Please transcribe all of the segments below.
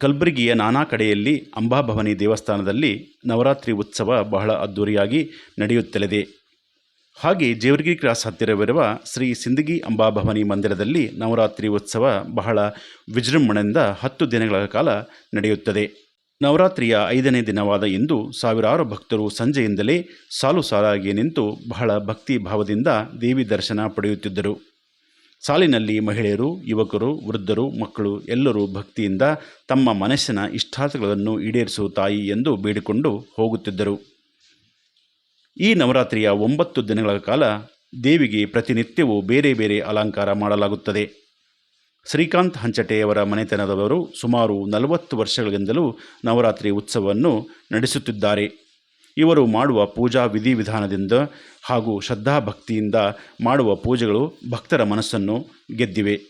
ಕಲಬುರಗಿಯ ನಾನಾ ಕಡೆಯಲ್ಲಿ ಅಂಬಾಭವನಿ ದೇವಸ್ಥಾನದಲ್ಲಿ ನವರಾತ್ರಿ ಉತ್ಸವ ಬಹಳ ಅದ್ಧೂರಿಯಾಗಿ ನಡೆಯುತ್ತಲಿದೆ. ಹಾಗೆ ಜೇವರ್ಗಿ ಕ್ರಾಸ್ ಹತ್ತಿರವಿರುವ ಶ್ರೀ ಸಿಂದಗಿ ಅಂಬಾಭವನಿ ಮಂದಿರದಲ್ಲಿ ನವರಾತ್ರಿ ಉತ್ಸವ ಬಹಳ ವಿಜೃಂಭಣೆಯಿಂದ ಹತ್ತು ದಿನಗಳ ಕಾಲ ನಡೆಯುತ್ತದೆ. ನವರಾತ್ರಿಯ ಐದನೇ ದಿನವಾದ ಇಂದು ಸಾವಿರಾರು ಭಕ್ತರು ಸಂಜೆಯಿಂದಲೇ ಸಾಲು ಸಾಲಾಗಿ ನಿಂತು ಬಹಳ ಭಕ್ತಿ ಭಾವದಿಂದ ದೇವಿ ದರ್ಶನ ಪಡೆಯುತ್ತಿದ್ದರು. ಸಾಲಿನಲ್ಲಿ ಮಹಿಳೆಯರು, ಯುವಕರು, ವೃದ್ಧರು, ಮಕ್ಕಳು ಎಲ್ಲರೂ ಭಕ್ತಿಯಿಂದ ತಮ್ಮ ಮನಸ್ಸಿನ ಇಷ್ಟಾರ್ಥಗಳನ್ನು ಈಡೇರಿಸುವ ತಾಯಿ ಎಂದು ಬೇಡಿಕೊಂಡು ಹೋಗುತ್ತಿದ್ದರು. ಈ ನವರಾತ್ರಿಯ ಒಂಬತ್ತು ದಿನಗಳ ಕಾಲ ದೇವಿಗೆ ಪ್ರತಿನಿತ್ಯವೂ ಬೇರೆ ಬೇರೆ ಅಲಂಕಾರ ಮಾಡಲಾಗುತ್ತದೆ. ಶ್ರೀಕಾಂತ್ ಹಂಚಟೆಯವರ ಮನೆತನದವರು ಸುಮಾರು ನಲವತ್ತು ವರ್ಷಗಳಿಂದಲೂ ನವರಾತ್ರಿ ಉತ್ಸವವನ್ನು ನಡೆಸುತ್ತಿದ್ದಾರೆ. ಇವರು ಮಾಡುವ ಪೂಜಾ ವಿಧಿವಿಧಾನದಿಂದ ಹಾಗೂ ಶ್ರದ್ಧಾಭಕ್ತಿಯಿಂದ ಮಾಡುವ ಪೂಜೆಗಳು ಭಕ್ತರ ಮನಸ್ಸನ್ನು ಗೆದ್ದಿವೆ.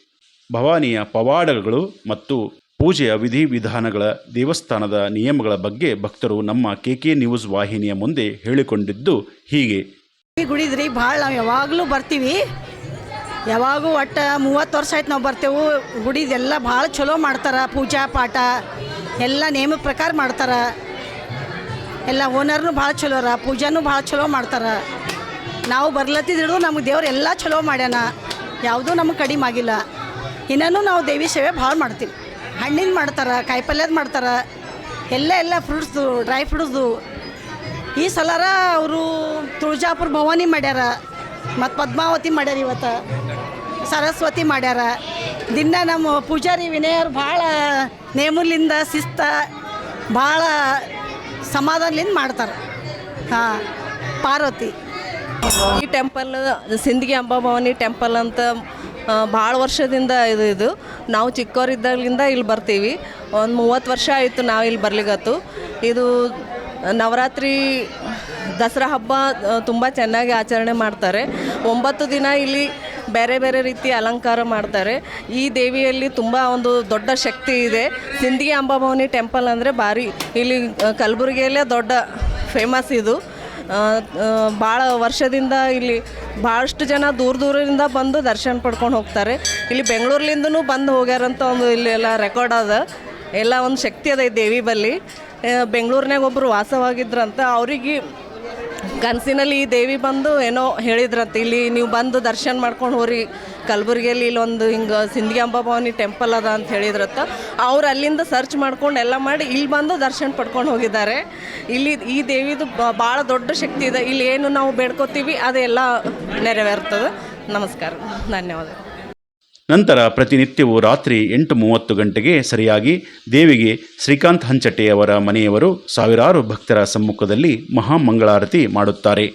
ಭವಾನಿಯ ಪವಾಡಗಳು ಮತ್ತು ಪೂಜೆಯ ವಿಧಿವಿಧಾನಗಳ ದೇವಸ್ಥಾನದ ನಿಯಮಗಳ ಬಗ್ಗೆ ಭಕ್ತರು ನಮ್ಮ ಕೆ ಕೆ ನ್ಯೂಸ್ ವಾಹಿನಿಯ ಮುಂದೆ ಹೇಳಿಕೊಂಡಿದ್ದು ಹೀಗೆ. ಗುಡಿದ್ರಿ ಭಾಳ ನಾವು ಯಾವಾಗಲೂ ಬರ್ತೀವಿ. ಯಾವಾಗೂ ಒಟ್ಟು ಮೂವತ್ತು ವರ್ಷ ಆಯ್ತು ನಾವು ಬರ್ತೇವೆ. ಗುಡಿದೆಲ್ಲ ಭಾಳ ಚಲೋ ಮಾಡ್ತಾರೆ ಪೂಜಾ ಪಾಠ. ಎಲ್ಲ ನೇಮ ಪ್ರಕಾರ ಮಾಡ್ತಾರೆ. ಎಲ್ಲ ಓನರ್ನು ಭಾಳ ಚಲೋ ಅರ, ಪೂಜಾನು ಭಾಳ ಚಲೋ ಮಾಡ್ತಾರೆ. ನಾವು ಬರ್ಲತ್ತಿದ್ರು ನಮ್ಗೆ ದೇವ್ರು ಎಲ್ಲ ಚಲೋ ಮಾಡ್ಯಾನ, ಯಾವುದೂ ನಮಗೆ ಕಡಿಮೆ ಆಗಿಲ್ಲ. ಇನ್ನೂ ನಾವು ದೇವಿ ಸೇವೆ ಭಾಳ ಮಾಡ್ತೀವಿ. ಹಣ್ಣಿನ ಮಾಡ್ತಾರೆ, ಕಾಯಿಪಲ್ಯದ ಮಾಡ್ತಾರೆ, ಎಲ್ಲ ಎಲ್ಲ ಫ್ರೂಟ್ಸ್ದು ಡ್ರೈ ಫ್ರೂಟ್ಸ್ದು ಈ ಸಲರ ಅವರು ತುಳಜಾಪುರ ಭವಾನಿ ಮಾಡ್ಯಾರ, ಮತ್ತು ಪದ್ಮಾವತಿ ಮಾಡ್ಯಾರ ಇವತ್ತು. ಸರಸ್ವತಿ ಮಾಡ್ಯಾರ. ದಿನ ನಮ್ಮ ಪೂಜಾರಿ ವಿನಯರು ಭಾಳ ನೇಮುಲಿಂದ, ಶಿಸ್ತ, ಭಾಳ ಸಮಾಧಾನಲಿಂದ ಮಾಡ್ತಾರೆ. ಹಾಂ, ಪಾರ್ವತಿ. ಈ ಟೆಂಪಲ್ ಸಿಂದಗಿ ಅಂಬಾಭವಾನಿ ಟೆಂಪಲ್ ಅಂತ ಭಾಳ ವರ್ಷದಿಂದ ಇದು ಇದು. ನಾವು ಚಿಕ್ಕವರಿದ್ದಾಗಲಿಂದ ಇಲ್ಲಿ ಬರ್ತೀವಿ. ಒಂದು ಮೂವತ್ತು ವರ್ಷ ಆಯಿತು ನಾವು ಇಲ್ಲಿ ಬರ್ಲಿಗತ್ತು ಇದು ನವರಾತ್ರಿ ದಸರಾ ಹಬ್ಬ ತುಂಬ ಚೆನ್ನಾಗಿ ಆಚರಣೆ ಮಾಡ್ತಾರೆ. ಒಂಬತ್ತು ದಿನ ಇಲ್ಲಿ ಬೇರೆ ಬೇರೆ ರೀತಿಯ ಅಲಂಕಾರ ಮಾಡ್ತಾರೆ. ಈ ದೇವಿಯಲ್ಲಿ ತುಂಬ ಒಂದು ದೊಡ್ಡ ಶಕ್ತಿ ಇದೆ. ಸಿಂದಗಿ ಅಂಬಾಭವನಿ ಟೆಂಪಲ್ ಅಂದರೆ ಭಾರಿ ಇಲ್ಲಿ ಕಲಬುರಗಿಯಲ್ಲೇ ದೊಡ್ಡ ಫೇಮಸ್ ಇದು. ಭಾಳ ವರ್ಷದಿಂದ ಇಲ್ಲಿ ಭಾಳಷ್ಟು ಜನ ದೂರ ದೂರದಿಂದ ಬಂದು ದರ್ಶನ ಪಡ್ಕೊಂಡು ಹೋಗ್ತಾರೆ. ಇಲ್ಲಿ ಬೆಂಗಳೂರ್ಲಿಂದನೂ ಬಂದು ಹೋಗ್ಯಾರಂತ ಒಂದು ಇಲ್ಲಿ ಎಲ್ಲ ರೆಕಾರ್ಡ್ ಅದ. ಎಲ್ಲ ಒಂದು ಶಕ್ತಿ ಅದ ಈ ದೇವಿ ಬಲ್ಲಿ. ಬೆಂಗಳೂರಿನಾಗ ಒಬ್ಬರು ವಾಸವಾಗಿದ್ರಂತ ಅವ್ರಿಗೆ ಕನಸಿನಲ್ಲಿ ಈ ದೇವಿ ಬಂದು ಏನೋ ಹೇಳಿದ್ರಂತ, ಇಲ್ಲಿ ನೀವು ಬಂದು ದರ್ಶನ ಮಾಡ್ಕೊಂಡು ಹೋರಿ, ಕಲಬುರಗಿಯಲ್ಲಿ ಇಲ್ಲೊಂದು ಹಿಂಗೆ ಸಿಂಧಿ ಅಂಬಾಭವಾನಿ ಟೆಂಪಲ್ ಅದ ಅಂತ ಹೇಳಿದ್ರಂತ. ಅವ್ರು ಅಲ್ಲಿಂದ ಸರ್ಚ್ ಮಾಡ್ಕೊಂಡು ಎಲ್ಲ ಮಾಡಿ ಇಲ್ಲಿ ಬಂದು ದರ್ಶನ ಪಡ್ಕೊಂಡು ಹೋಗಿದ್ದಾರೆ. ಇಲ್ಲಿ ಈ ದೇವಿದು ಭಾಳ ದೊಡ್ಡ ಶಕ್ತಿ ಇದೆ. ಇಲ್ಲಿ ಏನು ನಾವು ಬೇಡ್ಕೋತೀವಿ ಅದೆಲ್ಲ ನೆರವೇರ್ತದೆ. ನಮಸ್ಕಾರ. ಧನ್ಯವಾದ. ನಂತರ ಪ್ರತಿನಿತ್ಯವೂ ರಾತ್ರಿ ಎಂಟು ಮೂವತ್ತು ಗಂಟೆಗೆ ಸರಿಯಾಗಿ ದೇವಿಗೆ ಶ್ರೀಕಾಂತ್ ಹಂಚಟೆಯವರ ಮನೆಯವರು ಸಾವಿರಾರು ಭಕ್ತರ ಸಮ್ಮುಖದಲ್ಲಿ ಮಹಾಮಂಗಳಾರತಿ ಮಾಡುತ್ತಾರೆ.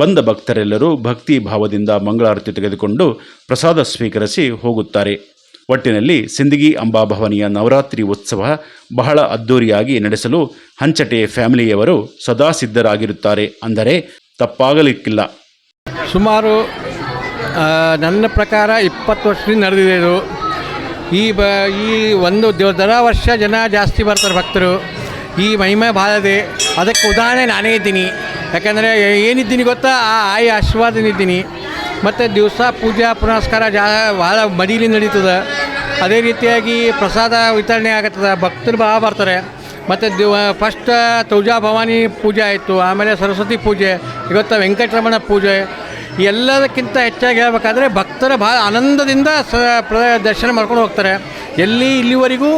ಬಂದ ಭಕ್ತರೆಲ್ಲರೂ ಭಕ್ತಿ ಭಾವದಿಂದ ಮಂಗಳಾರತಿ ತೆಗೆದುಕೊಂಡು ಪ್ರಸಾದ ಸ್ವೀಕರಿಸಿ ಹೋಗುತ್ತಾರೆ. ಒಟ್ಟಿನಲ್ಲಿ ಸಿಂದಗಿ ಅಂಬಾಭವನಿಯ ನವರಾತ್ರಿ ಉತ್ಸವ ಬಹಳ ಅದ್ಧೂರಿಯಾಗಿ ನಡೆಸಲು ಹಂಚಟೆ ಫ್ಯಾಮಿಲಿಯವರು ಸದಾ ಸಿದ್ಧರಾಗಿರುತ್ತಾರೆ ಅಂದರೆ ತಪ್ಪಾಗಲಿಕ್ಕಿಲ್ಲ. ಸುಮಾರು ನನ್ನ ಪ್ರಕಾರ ಇಪ್ಪತ್ತು ವರ್ಷದಿಂದ ನಡೆದಿದೆ ಇದು. ಈ ಬ, ಈ ಒಂದು ದರ ವರ್ಷ ಜನ ಜಾಸ್ತಿ ಬರ್ತಾರೆ ಭಕ್ತರು. ಈ ಮಹಿಮೆ ಬಾಳದೆ. ಅದಕ್ಕೆ ಉದಾಹರಣೆ ನಾನೇ ಇದ್ದೀನಿ. ಯಾಕಂದರೆ ಏನಿದ್ದೀನಿ ಗೊತ್ತಾ? ಆ ಆಯಿ ಆಶೀರ್ವಾದನಿದ್ದೀನಿ. ಮತ್ತು ದಿವಸ ಪೂಜಾ ಪುನಸ್ಕಾರ ಜಾ ಭಾಳ ಮಡಿಲಿ ನಡೀತದೆ. ಅದೇ ರೀತಿಯಾಗಿ ಪ್ರಸಾದ ವಿತರಣೆ ಆಗತ್ತದ. ಭಕ್ತರು ಭಾಳ ಬರ್ತಾರೆ. ಮತ್ತು ದಿವ ಫಸ್ಟ್ ತೌಜಾ ಭವಾನಿ ಪೂಜೆ ಆಯಿತು. ಆಮೇಲೆ ಸರಸ್ವತಿ ಪೂಜೆ, ಇವತ್ತು ವೆಂಕಟರಮಣ ಪೂಜೆ. ಎಲ್ಲದಕ್ಕಿಂತ ಹೆಚ್ಚಾಗಿ ಹೇಳಬೇಕಾದ್ರೆ ಭಕ್ತರ ಭಾಳ ಆನಂದದಿಂದ ಸ, ಪ್ರ, ದರ್ಶನ ಮಾಡ್ಕೊಂಡು ಹೋಗ್ತಾರೆ. ಎಲ್ಲಿ ಇಲ್ಲಿವರೆಗೂ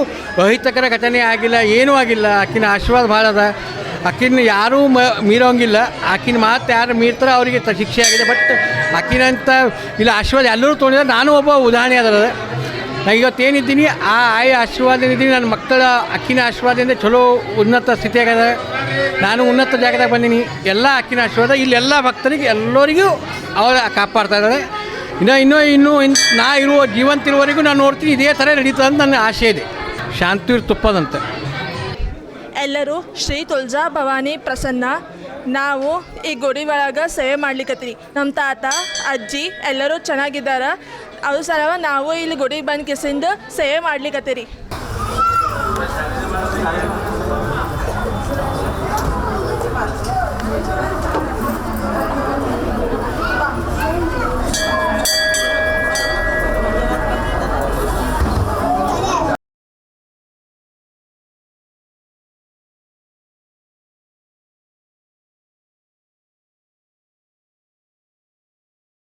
ಅಹಿತಕರ ಘಟನೆ ಆಗಿಲ್ಲ, ಏನೂ ಆಗಿಲ್ಲ. ಆಕಿನ ಆಶೀರ್ವಾದ ಭಾಳ ಅದ. ಆಕಿನ ಯಾರೂ ಮ ಮೀರೋಂಗಿಲ್ಲ. ಆಕಿನ ಮಾತು ಯಾರು ಮೀರ್ತಾರೋ ಅವರಿಗೆ ಶಿಕ್ಷೆ ಆಗಿದೆ. ಬಟ್ ಆಕಿನಂತ ಇಲ್ಲ, ಆಶೀರ್ವಾದ ಎಲ್ಲರೂ ತೊಗೊಂಡಿದ್ದಾರೆ. ನಾನು ಒಬ್ಬ ಉದಾಹರಣೆ ಅದರ ನಾನು ಇವತ್ತೇನಿದ್ದೀನಿ, ಆ ಆಯ ಆಶೀರ್ವಾದನಿದ್ದೀನಿ. ನನ್ನ ಮಕ್ಕಳ ಅಕ್ಕಿನ ಆಶೀರ್ವಾದದಿಂದ ಚಲೋ ಉನ್ನತ ಸ್ಥಿತಿಯಾಗದ. ನಾನು ಉನ್ನತ ಜಾಗದಾಗ ಬಂದೀನಿ. ಎಲ್ಲ ಅಕ್ಕಿನ ಆಶೀರ್ವಾದ ಇಲ್ಲೆಲ್ಲ ಭಕ್ತರಿಗೆ, ಎಲ್ಲರಿಗೂ ಅವರ ಕಾಪಾಡ್ತಾ ಇದ್ದಾರೆ. ಇನ್ನು, ಇನ್ನೂ ಇನ್ನೂ, ಇನ್, ನಾ ಇರುವ ಜೀವಂತ ಇರುವವರೆಗೂ ನಾನು ನೋಡ್ತೀನಿ, ಇದೇ ಥರ ನಡೀತದೆ ಅಂತ ನನ್ನ ಆಸೆ ಇದೆ. ಶಾಂತಿರ್ ತುಪ್ಪದಂತೆ. ಎಲ್ಲರೂ ಶ್ರೀ ತುಳಜಾ ಭವಾನಿ ಪ್ರಸನ್ನ. ನಾವು ಈ ಗುಡಿ ಒಳಗೆ ಸೇವೆ ಮಾಡ್ಲಿಕ್ಕತ್ತೀವಿ ನಮ್ಮ ತಾತ, ಅಜ್ಜಿ ಎಲ್ಲರೂ ಚೆನ್ನಾಗಿದ್ದಾರ. ಅದು ಸಲವ ನಾವು ಇಲ್ಲಿ ಗುಡಿ ಬಂದು ಕಿಸಿಂದು ಸೇವೆ ಮಾಡ್ಲಿಕ್ಕತ್ತೀರಿ